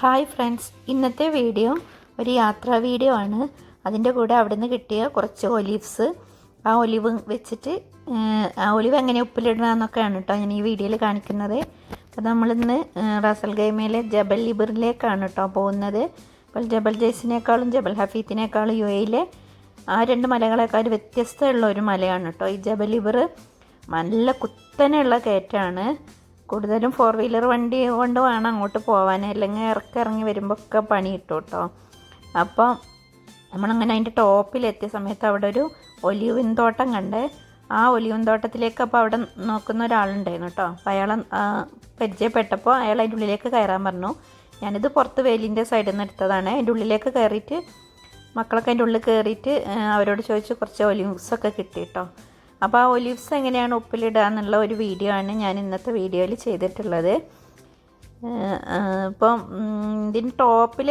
Hi friends ഇന്നത്തെ video ഒരു യാത്രാ വീഡിയോ ആണ്. അതിന്റെ കൂടെ അവിടെ നിന്ന് കിട്ടിയ കുറച്ച് ഒലിവ്സ് ആ ഒലിവ് വെച്ചിട്ട് ആ ഒലിവ് എങ്ങനെ ഉപ്പിലിടണമെന്നൊക്കെയാണ് കേട്ടോ ഞാൻ ഈ വീഡിയോയിൽ കാണിക്കുന്നത്. അപ്പോൾ നമ്മളിന്ന് റാസൽ ഗൈമയിലെ ജബൽ ലിബറിലേക്കാണ് കേട്ടോ പോകുന്നത്. അപ്പോൾ ജബൽ ജയ്സിനേക്കാളും ജബൽ ഹഫീത്തിനേക്കാളും യു എയിലെ ആ രണ്ട് മലകളെക്കാൾ വ്യത്യസ്തമുള്ള ഒരു മലയാണ് കേട്ടോ ഈ ജബൽ ലിബർ. നല്ല കുത്തനെയുള്ള കയറ്റാണ്. കൂടുതലും ഫോർ വീലർ വണ്ടി കൊണ്ട് വേണം അങ്ങോട്ട് പോകാൻ അല്ലെങ്കിൽ ഇറക്കി ഇറങ്ങി വരുമ്പോൾ ഒക്കെ പണി കിട്ടും കേട്ടോ അപ്പം നമ്മളങ്ങനെ അതിന്റെ ടോപ്പിലെത്തിയ സമയത്ത് അവിടെ ഒരു ഒലിവിൻ തോട്ടം കണ്ടേ ആ ഒലിവിൻ തോട്ടത്തിലേക്ക് അപ്പോൾ അവിടെ നോക്കുന്ന ഒരാളുണ്ടായിരുന്നു കേട്ടോ അപ്പോൾ അയാളെ പരിചയപ്പെട്ടപ്പോൾ അയാൾ അതിന്റെ ഉള്ളിലേക്ക് കയറാൻ പറഞ്ഞു. ഞാനിത് പുറത്ത് വേലിന്റെ സൈഡിൽ നിന്ന് എടുത്തതാണ്. അതിന്റെ ഉള്ളിലേക്ക് കയറിയിട്ട് മക്കളൊക്കെ അതിന്റെ ഉള്ളിൽ കയറിയിട്ട് അവരോട് ചോദിച്ച് കുറച്ച് ഒലിവ്സൊക്കെ കിട്ടി കേട്ടോ അപ്പോൾ ആ ഒലിവ്സ് എങ്ങനെയാണ് ഉപ്പിലിടുക എന്നുള്ള ഒരു വീഡിയോ ആണ് ഞാൻ ഇന്നത്തെ വീഡിയോയിൽ ചെയ്തിട്ടുള്ളത്. ഇപ്പം ഇതിന് ടോപ്പിൽ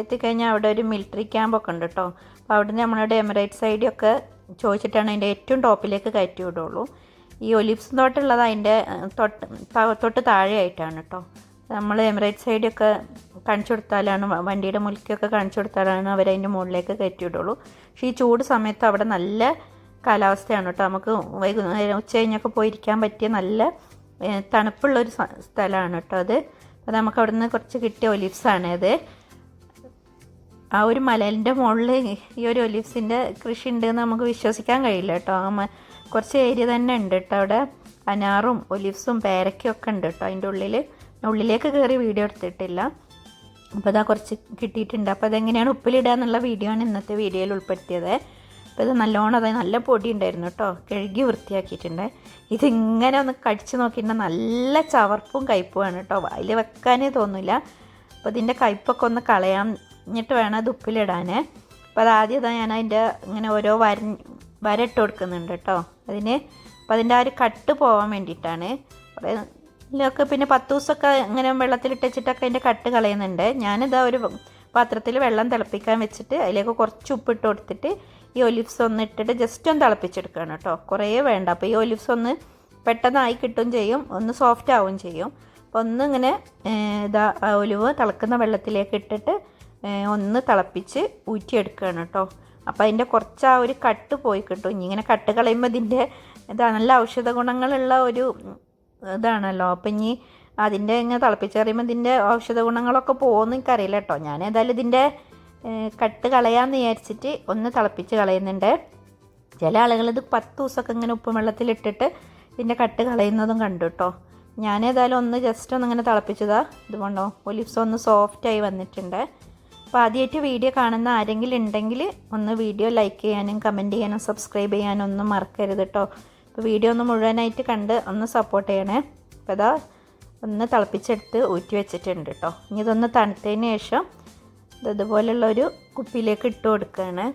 എത്തിക്കഴിഞ്ഞാൽ അവിടെ ഒരു മിലിറ്ററി ക്യാമ്പൊക്കെ ഉണ്ട് കേട്ടോ അപ്പോൾ അവിടെ നിന്ന് നമ്മളുടെ എമിറേറ്റ്സ് ഐ ഒക്കെ ചോദിച്ചിട്ടാണ് അതിന്റെ ഏറ്റവും ടോപ്പിലേക്ക് കയറ്റി വിടുള്ളൂ. ഈ ഒലിവ്സ് തോട്ടുള്ളത് അതിന്റെ തൊട്ട് തൊട്ട് താഴെയായിട്ടാണ് കേട്ടോ നമ്മൾ എമിറേറ്റ്സ് ഐ ഒക്കെ കാണിച്ചു കൊടുത്താലാണ് വണ്ടിയുടെ മുൽക്കൊക്കെ കാണിച്ചു കൊടുത്താലാണ് അവരതിന്റെ മുകളിലേക്ക് കയറ്റി വിടുള്ളൂ. പക്ഷേ ഈ ചൂട് സമയത്ത് അവിടെ നല്ല കാലാവസ്ഥയാണ് കേട്ടോ. നമുക്ക് വൈകുന്നേരം ഉച്ച കഴിഞ്ഞൊക്കെ പോയിരിക്കാൻ പറ്റിയ നല്ല തണുപ്പുള്ളൊരു സ്ഥലമാണ് കേട്ടോ അത്. അപ്പോൾ നമുക്ക് അവിടെ നിന്ന് കുറച്ച് കിട്ടിയ ഒലിവ്സാണ് അത്. ആ ഒരു മലേന്റെ മുകളിൽ ഈ ഒരു ഒലിവ്സിന്റെ കൃഷി ഉണ്ടെന്ന് നമുക്ക് വിശ്വസിക്കാൻ കഴിയില്ല കേട്ടോ. ആ കുറച്ച് ഏരിയ തന്നെ ഉണ്ട് കേട്ടോ അവിടെ. അനാറും ഒലിവ്സും പേരയ്ക്കും ഒക്കെ ഉണ്ട് കേട്ടോ അതിന്റെ ഉള്ളിൽ ഉള്ളിലേക്ക് കയറി വീഡിയോ എടുത്തിട്ടില്ല. അപ്പോൾ അതാ കുറച്ച് കിട്ടിയിട്ടുണ്ട്. അപ്പോൾ അതെങ്ങനെയാണ് ഉപ്പിലിടുക എന്നുള്ള വീഡിയോ ആണ് ഇന്നത്തെ വീഡിയോയിൽ ഉൾപ്പെടുത്തിയത്. അപ്പോൾ ഇത് നല്ലോണം അതായത് നല്ല പൊടി ഉണ്ടായിരുന്നു കേട്ടോ. കഴുകി വൃത്തിയാക്കിയിട്ടുണ്ട്. ഇതിങ്ങനെ ഒന്ന് കടിച്ചു നോക്കിയിട്ടുണ്ടെങ്കിൽ നല്ല ചവർപ്പും കയ്പുമാണ് കേട്ടോ. വായിൽ വെക്കാനേ തോന്നില്ല അപ്പോൾ ഇതിന്റെ കയ്പൊക്കെ ഒന്ന് കളയാഞ്ഞിട്ട് വേണം അത് ഉപ്പിലിടാൻ അപ്പോൾ അതാദ്യം ഇതാ ഞാൻ അതിന്റെ ഇങ്ങനെ ഓരോ വര വരട്ട് കൊടുക്കുന്നുണ്ട് കേട്ടോ. അതിന് അപ്പോൾ അതിന്റെ ആ ഒരു കട്ട് പോകാൻ വേണ്ടിയിട്ടാണ്. ഇതിലൊക്കെ പിന്നെ പത്ത് ദിവസമൊക്കെ ഇങ്ങനെ വെള്ളത്തിലിട്ട് വെച്ചിട്ടൊക്കെ അതിന്റെ കട്ട് കളയുന്നുണ്ട്. ഞാനിതാ ഒരു പാത്രത്തിൽ വെള്ളം തിളപ്പിക്കാൻ വെച്ചിട്ട് അതിലേക്ക് കുറച്ച് ഉപ്പിട്ട് കൊടുത്തിട്ട് ഈ ഒലിവ്സ് ഒന്ന് ഇട്ടിട്ട് ജസ്റ്റ് ഒന്ന് തിളപ്പിച്ചെടുക്കുകയാണ് കേട്ടോ. കുറേ വേണ്ട. അപ്പോൾ ഈ ഒലിവ്സ് ഒന്ന് പെട്ടെന്നായി കിട്ടും ചെയ്യും. ഒന്ന് സോഫ്റ്റ് ആവുകയും ചെയ്യും. അപ്പോൾ ഒന്ന് ഇങ്ങനെ ഇതാ ഒലിവ് തിളക്കുന്ന വെള്ളത്തിലേക്ക് ഇട്ടിട്ട് ഒന്ന് തിളപ്പിച്ച് ഊറ്റിയെടുക്കുകയാണ് കേട്ടോ. അപ്പോൾ അതിന്റെ കുറച്ച് ആ ഒരു കട്ട് പോയി കിട്ടും. ഇനി ഇങ്ങനെ കട്ട് കളയുമ്പോൾ ഇതിന്റെ ഇതാ നല്ല ഔഷധ ഗുണങ്ങളുള്ള ഒരു ഇതാണല്ലോ. അപ്പം ഇനി അതിന്റെ ഇങ്ങനെ തിളപ്പിച്ചറിയുമ്പോൾ ഇതിന്റെ ഔഷധ ഗുണങ്ങളൊക്കെ പോകുമെന്ന് എനിക്കറിയില്ല കേട്ടോ. ഞാൻ ഏതായാലും ഇതിന്റെ കട്ട് കളയാമെന്ന് വിചാരിച്ചിട്ട് ഒന്ന് തിളപ്പിച്ച് കളയുന്നുണ്ട്. ചില ആളുകൾ ഇത് പത്ത് ദിവസമൊക്കെ ഇങ്ങനെ ഉപ്പും വെള്ളത്തിലിട്ടിട്ട് ഇതിന്റെ കട്ട് കളയുന്നതും കണ്ടു കേട്ടോ. ഞാൻ ഏതായാലും ഒന്ന് ജസ്റ്റ് ഒന്ന് ഇങ്ങനെ തിളപ്പിച്ചതാ. ഇതുകൊണ്ടോ ഒലിപ്സ് ഒന്ന് സോഫ്റ്റായി വന്നിട്ടുണ്ട്. അപ്പോൾ ആദ്യമായിട്ട് വീഡിയോ കാണുന്ന ആരെങ്കിലും ഉണ്ടെങ്കിൽ ഒന്ന് വീഡിയോ ലൈക്ക് ചെയ്യാനും കമന്റ് ചെയ്യാനും സബ്സ്ക്രൈബ് ചെയ്യാനും ഒന്നും മറക്കരുത് കേട്ടോ. അപ്പോൾ വീഡിയോ ഒന്ന് മുഴുവനായിട്ട് കണ്ട് ഒന്ന് സപ്പോർട്ട് ചെയ്യണേ. അപ്പോൾ ഇതാ ഒന്ന് തിളപ്പിച്ചെടുത്ത് ഊറ്റി വെച്ചിട്ടുണ്ട് കേട്ടോ ഇനി ഇതൊന്ന് തണുത്തതിന് ശേഷം ഇത് ഇതുപോലുള്ള ഒരു കുപ്പിയിലേക്ക് ഇട്ട് കൊടുക്കുകയാണ്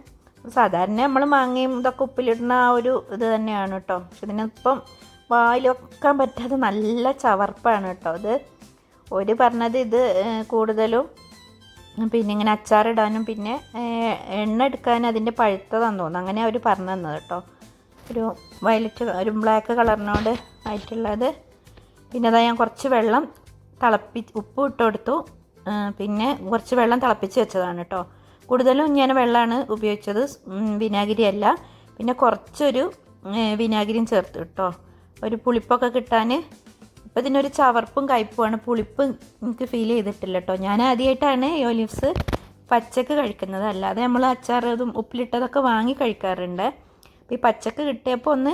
സാധാരണ നമ്മൾ മാങ്ങയും ഇതൊക്കെ ഉപ്പിലിടുന്ന ആ ഒരു ഇത് തന്നെയാണ് കേട്ടോ പക്ഷെ ഇതിനിപ്പം വായിൽ വെക്കാൻ പറ്റാതെ നല്ല ചവർപ്പാണ് കേട്ടോ ഇത്. ഒരു പറഞ്ഞത് ഇത് കൂടുതലും പിന്നെ ഇങ്ങനെ അച്ചാറിടാനും പിന്നെ എണ്ണ എടുക്കാനും അതിന്റെ പഴുത്തതാന്ന് തോന്നുന്നു. അങ്ങനെ അവർ പറഞ്ഞു തന്നത് കേട്ടോ ഒരു വയലറ്റ് ഒരു ബ്ലാക്ക് കളറിനോട് ആയിട്ടുള്ളത്. പിന്നെ അതാ ഞാൻ കുറച്ച് വെള്ളം തിളപ്പി ഉപ്പ് ഇട്ട് കൊടുത്തു പിന്നെ കുറച്ച് വെള്ളം തിളപ്പിച്ച് വെച്ചതാണ് കേട്ടോ കൂടുതലും ഞാൻ വെള്ളമാണ് ഉപയോഗിച്ചത് വിനാഗിരി അല്ല പിന്നെ കുറച്ചൊരു വിനാഗിരിയും ചേർത്ത് കേട്ടോ ഒരു പുളിപ്പൊക്കെ കിട്ടാൻ ഇപ്പം ഇതിനൊരു ചവർപ്പും കയ്പ്പുമാണ്. പുളിപ്പ് എനിക്ക് ഫീൽ ചെയ്തിട്ടില്ല കേട്ടോ ഞാൻ ആദ്യമായിട്ടാണ് ഒലിവ്സ് പച്ചക്ക് കഴിക്കുന്നത്. അല്ലാതെ നമ്മൾ അച്ചാർ ഉപ്പിലിട്ടതൊക്കെ വാങ്ങി കഴിക്കാറുണ്ട്. അപ്പോൾ ഈ പച്ചക്ക് കിട്ടിയപ്പോൾ ഒന്ന്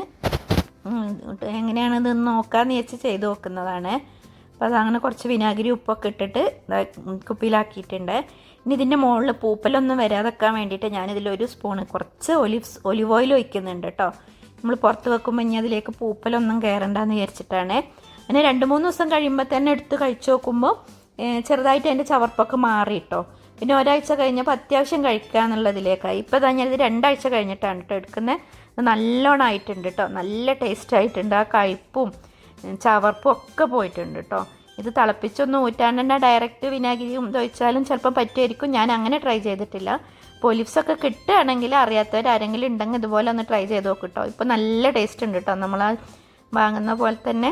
എങ്ങനെയാണ് നോക്കാന്ന് വെച്ച് ചെയ്ത് നോക്കുന്നതാണ്. അപ്പോൾ അതങ്ങനെ കുറച്ച് വിനാഗിരി ഉപ്പൊക്കെ ഇട്ടിട്ട് കുപ്പിയിലാക്കിയിട്ടുണ്ട്. ഇനി ഇതിന്റെ മുകളിൽ പൂപ്പലൊന്നും വരാതെക്കാൻ വേണ്ടിയിട്ട് ഞാനിതിലൊരു സ്പൂണ് കുറച്ച് ഒലിവ്സ് ഒലിവ് ഓയിൽ ഒഴിക്കുന്നുണ്ട് കേട്ടോ. നമ്മൾ പുറത്ത് വെക്കുമ്പോൾ ഇനി അതിലേക്ക് പൂപ്പലൊന്നും കയറണ്ടെന്ന് വിചാരിച്ചിട്ടാണ്. അങ്ങനെ രണ്ട് മൂന്ന് ദിവസം കഴിയുമ്പോൾ തന്നെ എടുത്ത് കഴിച്ചു നോക്കുമ്പോൾ ചെറുതായിട്ട് അതിന്റെ ചവർപ്പൊക്കെ മാറി കേട്ടോ. പിന്നെ ഒരാഴ്ച കഴിഞ്ഞപ്പോൾ അത്യാവശ്യം കഴിക്കുക എന്നുള്ളതിലേക്കായി ഇപ്പോൾ തന്നെ ഞാനിത് രണ്ടാഴ്ച കഴിഞ്ഞിട്ടാണ് കേട്ടോ എടുക്കുന്നത് നല്ലോണം ആയിട്ടുണ്ട് കേട്ടോ നല്ല ടേസ്റ്റ് ആയിട്ടുണ്ട്. ആ കയ്പും ഉം, ചവർപ്പും ഒക്കെ പോയിട്ടുണ്ട് കേട്ടോ ഇത് തിളപ്പിച്ചൊന്നും ഊറ്റാൻ തന്നെ ഡയറക്റ്റ് വിനാഗിരിയും ഒഴിച്ചാലും ചിലപ്പോൾ പറ്റുമായിരിക്കും. ഞാൻ അങ്ങനെ ട്രൈ ചെയ്തിട്ടില്ല. പൊലിപ്സൊക്കെ കിട്ടുകയാണെങ്കിൽ അറിയാത്തവരാരെങ്കിലും ഉണ്ടെങ്കിൽ ഇതുപോലെ ഒന്ന് ട്രൈ ചെയ്ത് നോക്കും കേട്ടോ ഇപ്പോൾ നല്ല ടേസ്റ്റ് ഉണ്ട് കേട്ടോ നമ്മൾ വാങ്ങുന്ന പോലെ തന്നെ